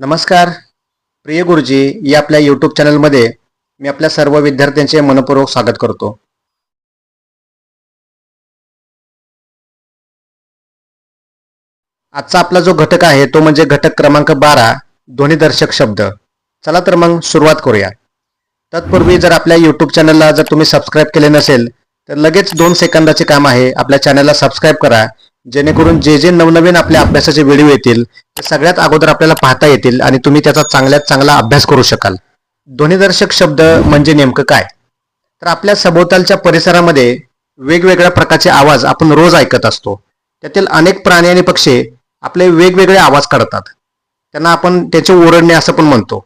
नमस्कार. प्रिय गुरुजी या आपल्या यूट्यूब चॅनलमध्ये मी आपल्या सर्व विद्यार्थ्यांचे मनपूर्वक स्वागत करतो. आजचा आपला जो घटक आहे तो म्हणजे घटक क्रमांक बारा ध्वनिदर्शक शब्द. चला तर मग सुरुवात करूया. तत्पूर्वी जर आपल्या यूट्यूब चॅनलला जर तुम्ही सबस्क्राईब केले नसेल तर लगेच दोन सेकंदाचे काम आहे. आपल्या चॅनलला सबस्क्राईब करा. जेणेकरून जे जे नवनवीन आपल्या अभ्यासाचे व्हिडिओ येतील ते सगळ्यात अगोदर आपल्याला पाहता येतील आणि तुम्ही त्याचा चांगल्यात चांगला अभ्यास करू शकाल. ध्वनिदर्शक शब्द म्हणजे नेमकं काय? तर आपल्या सभोवतालच्या परिसरामध्ये वेगवेगळ्या प्रकारचे आवाज आपण रोज ऐकत असतो. त्यातील अनेक प्राणी आणि पक्षी आपले वेगवेगळे आवाज काढतात. त्यांना आपण त्याचे ओरडणे असं पण म्हणतो.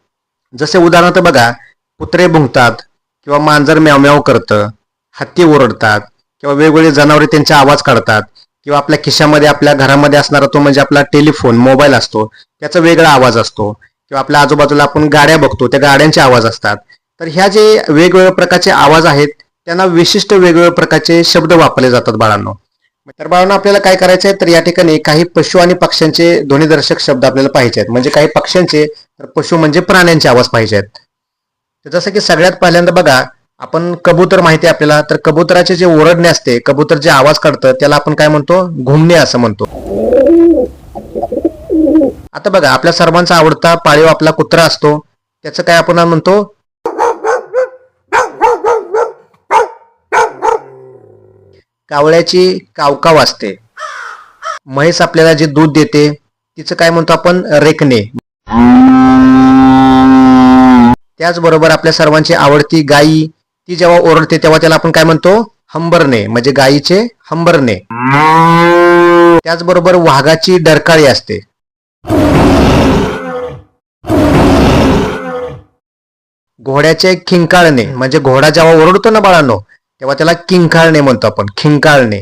जसे उदाहरणार्थ बघा कुत्रे भुंकतात किंवा मांजर म्याव करतं हत्ती ओरडतात किंवा वेगवेगळे जनावरे त्यांचे आवाज काढतात. किंवा आपल्या खिशामध्ये आपल्या घरामध्ये असणारा तो म्हणजे आपला टेलिफोन मोबाईल असतो त्याचा वेगळा आवाज असतो. किंवा आपल्या आजूबाजूला आपण गाड्या बघतो त्या गाड्यांचे आवाज असतात. तर ह्या जे वेगवेगळ्या प्रकारचे आवाज आहेत त्यांना विशिष्ट वेगवेगळ्या प्रकारचे शब्द वापरले जातात बाळांनो. तर बाळांना आपल्याला काय करायचं आहे तर या ठिकाणी काही पशु आणि पक्ष्यांचे ध्वनिदर्शक शब्द आपल्याला पाहिजे आहेत. म्हणजे काही पक्ष्यांचे तर पशु म्हणजे प्राण्यांचे आवाज पाहिजे आहेत. जसं की सगळ्यात पहिल्यांदा बघा आपण कबूतर माहिती आहे आपल्याला तर कबुतराचे जे ओरडणे असते कबूतर जे आवाज काढतं त्याला आपण काय म्हणतो? घुमणे असं म्हणतो. आता बघा आपल्या सर्वांचा आवडता पाळीव आपला कुत्रा असतो. त्याचं काय आपण म्हणतो? कावळ्याची कावकाव असते. म्हैस आपल्याला जे दूध देते तिचं काय म्हणतो आपण? रेकणे त्याचबरोबर आपल्या सर्वांची आवडती गाई ती जेव्हा ओरडते तेव्हा त्याला आपण काय म्हणतो? हंबरणे म्हणजे गायीचे हंबरणे. त्याचबरोबर वाघाची डरकाळी असते. घोड्याचे खिंकाळणे म्हणजे घोडा जेव्हा ओरडतो ना बाळांनो तेव्हा त्याला किंकाळणे म्हणतो आपण खिंकाळणे.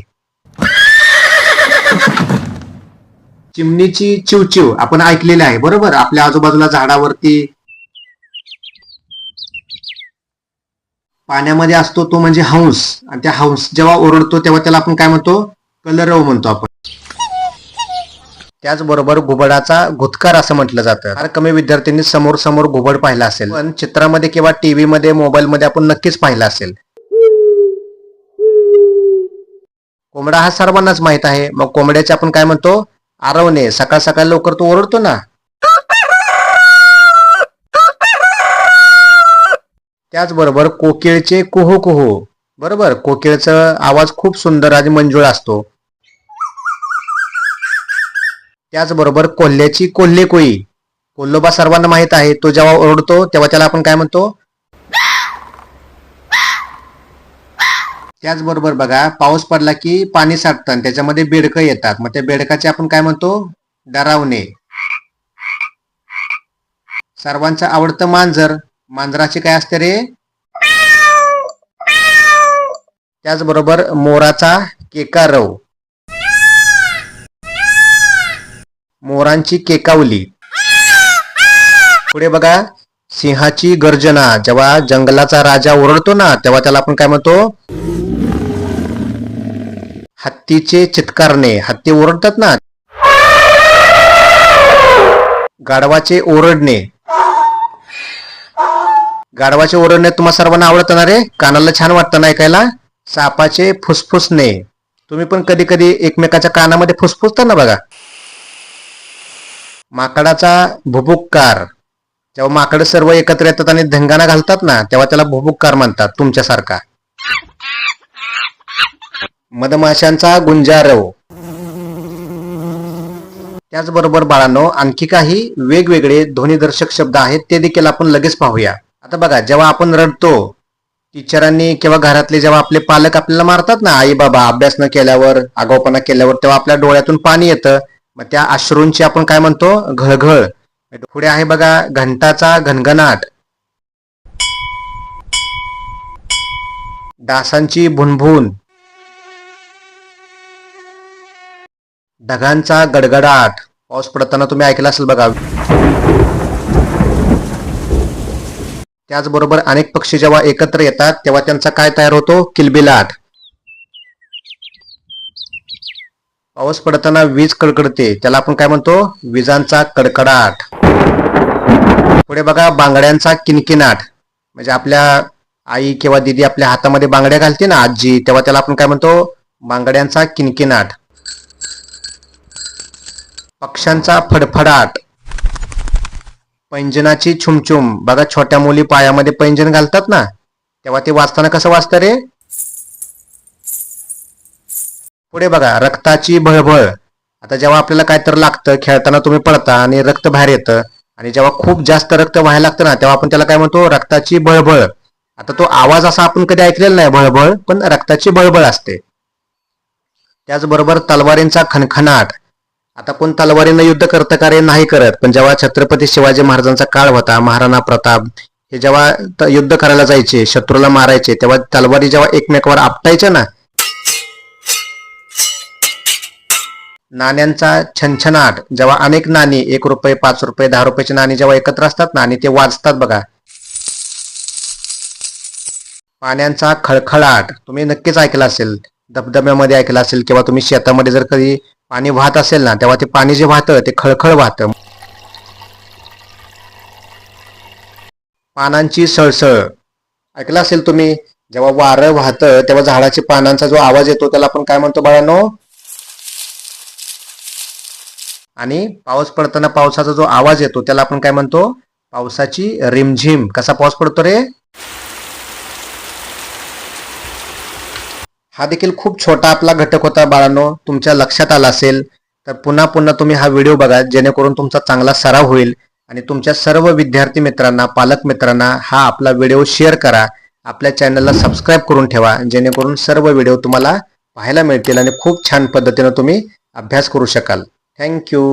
चिमणीची चिवचिव आपण ऐकलेली आहे बरोबर? आपल्या आजूबाजूला झाडावरती पाण्यामध्ये असतो तो म्हणजे हंस. आणि त्या हंस जेव्हा ओरडतो तेव्हा त्याला आपण काय म्हणतो? कलरव म्हणतो आपण. त्याचबरोबर घुबडाचा गुदकार असं म्हटलं जातं. फार कमी विद्यार्थ्यांनी समोर समोर घुबड पाहिला असेल. पण चित्रामध्ये किंवा टीव्ही मध्ये आपण नक्कीच पाहिला असेल. कोंबडा हा सर्वांनाच माहीत आहे. मग कोंबड्याचे आपण काय म्हणतो? आरवणे. सकाळ सकाळ लवकर तो ओरडतो ना. त्याचबरोबर कोकिळचे कुहू कुहू. बरोबर कोकिळचा आवाज खूप सुंदर आणि मंजुळ असतो. त्याचबरोबर कोल्ह्याची कोल्हे कोई कोल्होबा सर्वांना माहीत आहे तो जेव्हा ओरडतो तेव्हा त्याला आपण काय म्हणतो? त्याचबरोबर बघा पाऊस पडला की पाणी साठतं आणि त्याच्यामध्ये बेडकं येतात. मग त्या बेडकाचे आपण काय म्हणतो? डरावणे. सर्वांचं आवडतं मांजर. मांजराचे काय असते रे? त्याचबरोबर मोराचा केकारव. मोरांची केकावली. पुढे बघा सिंहाची गर्जना. जेव्हा जंगलाचा राजा ओरडतो ना तेव्हा त्याला आपण काय म्हणतो? हत्तीचे चित्कारणे. हत्ती ओरडतात ना? गाढवाचे ओरडणे. गाढवाचे ओरडणे तुम्हा सर्वांना आवडतं ना रे? कानाला छान वाटतं ना ऐकायला? सापाचे फुसफुसणे. तुम्ही पण कधी कधी एकमेकाच्या कानामध्ये फुसफुसता ना बघा. माकडाचा भुबुक्कार जेव्हा माकड सर्व एकत्र येतात आणि धंगाना घालतात ना तेव्हा त्याला भुबुक्कार म्हणतात तुमच्यासारखा. मधमाशांचा गुंजारव. त्याचबरोबर बाळांनो आणखी काही वेगवेगळे ध्वनिदर्शक शब्द आहेत ते देखील आपण लगेच पाहूया. आता बघा जेव्हा आपण रडतो टीचरांनी किंवा घरातले जेव्हा आपले पालक आपल्याला मारतात ना आई बाबा अभ्यास न केल्यावर आगाऊपणा केल्यावर तेव्हा आपल्या डोळ्यातून पाणी येतं. मग त्या अश्रूंची आपण काय म्हणतो? घळघळ. पुढे आहे बघा घंटाचा घनघनाट. डासांची भुनभुन. ढगांचा गडगडाट. पाऊस पडताना तुम्ही ऐकला असेल बघा. त्याचबरोबर अनेक पक्षी जेव्हा एकत्र येतात तेव्हा त्यांचा काय तयार होतो? किलबिलाट. पाऊस पडताना वीज कडकडते त्याला आपण काय म्हणतो? विजांचा कडकडाट. पुढे बघा बांगड्यांचा किनकिनाट. म्हणजे आपल्या आई किंवा दिदी आपल्या हातामध्ये बांगड्या घालते ना आजी तेव्हा त्याला आपण काय म्हणतो? बांगड्यांचा किनकिनाट. पक्ष्यांचा फडफडाट. पैंजनाची छुमछुम. बघा छोट्या मुली पायामध्ये पैंजन घालतात ना तेव्हा ते वाचताना कसं वाचतं रे? पुढे बघा रक्ताची भळभळ. आता जेव्हा आपल्याला काय तर लागतं खेळताना तुम्ही पडता आणि रक्त बाहेर येतं आणि जेव्हा खूप जास्त रक्त व्हायला लागतं ना तेव्हा आपण त्याला काय म्हणतो? रक्ताची बळबळ आता तो आवाज असा आपण कधी ऐकलेला नाही बळबळ पण रक्ताची बळबळ असते. त्याचबरोबर तलवारींचा खणखणाट. आता कोण तलवारीनं युद्ध करत कार्य नाही करत. पण जेव्हा छत्रपती शिवाजी महाराजांचा काळ होता महाराणा प्रताप हे जेव्हा युद्ध करायला जायचे शत्रूला मारायचे तेव्हा तलवारी जेव्हा एकमेकावर आपटायच्या ना? नाण्यांचा छनछनाट. जेव्हा अनेक नाणी एक रुपये पाच रुपये दहा रुपयाची नाणी जेव्हा एकत्र असतात ना आणि ते वाजतात बघा. पाण्याचा खळखळाट. तुम्ही नक्कीच ऐकला असेल. धबधब्यामध्ये ऐकला असेल किंवा तुम्ही शेतामध्ये जर कधी पाणी वाहत असेल ना तेव्हा ते पाणी जे वाहतं ते खळखळ वाहतं. पानांची सळसळ. ऐकलं असेल तुम्ही? जेव्हा वारं वाहतं तेव्हा झाडाच्या पानांचा जो आवाज येतो त्याला आपण काय म्हणतो बाळांनो? आणि पाऊस पडताना पावसाचा जो आवाज येतो त्याला आपण काय म्हणतो? पावसाची रिमझिम. कसा पाऊस पडतो रे? हा देखील खूप छोटा आपला घटक होता बाळांनो. तुमच्या लक्षात आला असेल तर पुन्हा पुन्हा तुम्ही हा व्हिडिओ बघा जेणेकरून तुमचा चांगला सराव होईल. आणि तुमच्या सर्व विद्यार्थी मित्रांना पालक मित्रांना हा आपला व्हिडिओ शेअर करा. आपल्या चॅनलला सबस्क्राईब करून ठेवा जेणेकरून सर्व व्हिडिओ तुम्हाला पाहायला मिळतील आणि खूप छान पद्धतीनं तुम्ही अभ्यास करू शकाल. थँक्यू.